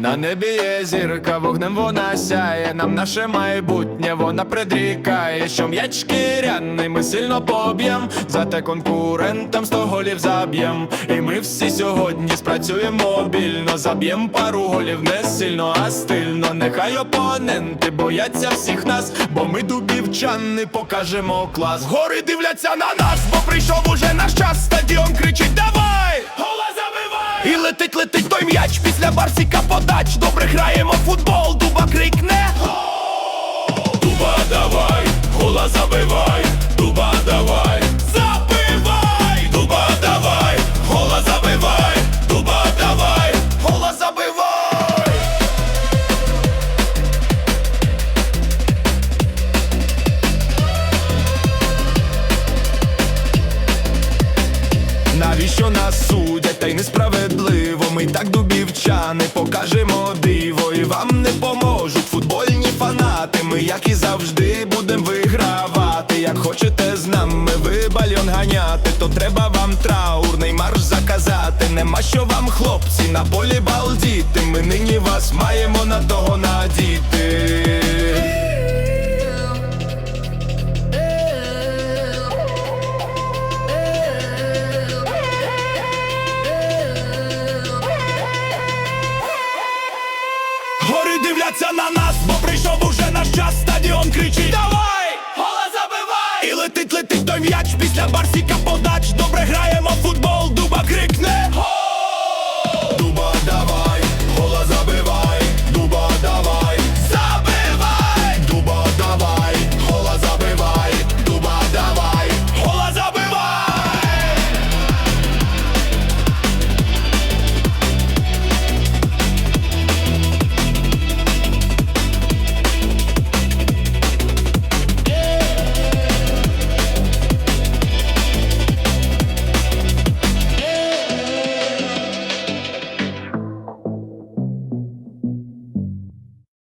На небі є зірка, вогнем вона сяє, нам наше майбутнє вона предрікає, що м'яч шкіряний ми сильно поб'єм, зате конкурентам сто голів заб'єм. І ми всі сьогодні спрацюємо мобільно, заб'єм пару голів не сильно, а стильно. Нехай опоненти бояться всіх нас, бо ми дубівчани покажемо клас. Гори дивляться на нас, бо прийшов уже наш час. Стадіон кричить Давай! Гола забивай! І летить, летить той м'яч після барсіка подач. Добре граємо в футбол, дуба крикне. Дуба давай, гола забивай, дуба давай, забивай, дуба давай, гола забивай, дуба давай, гола забивай. Навіщо нас судять, та й несправедливо Ми так дубівчани покажемо диво І вам не поможуть. Футбольні фанати Ми, як і завжди, будем вигравати. Як хочете з нами ви бальон ганяти То треба вам траурний марш заказати. Нема що вам, хлопці, на полі балдіти. Ми нині вас маємо на того надіти Гори дивляться на нас, бо прийшов уже наш час, стадіон кричить Давай! Гола забивай! І летить, летить той м'яч після барсіка подач Добре граємо в футбол,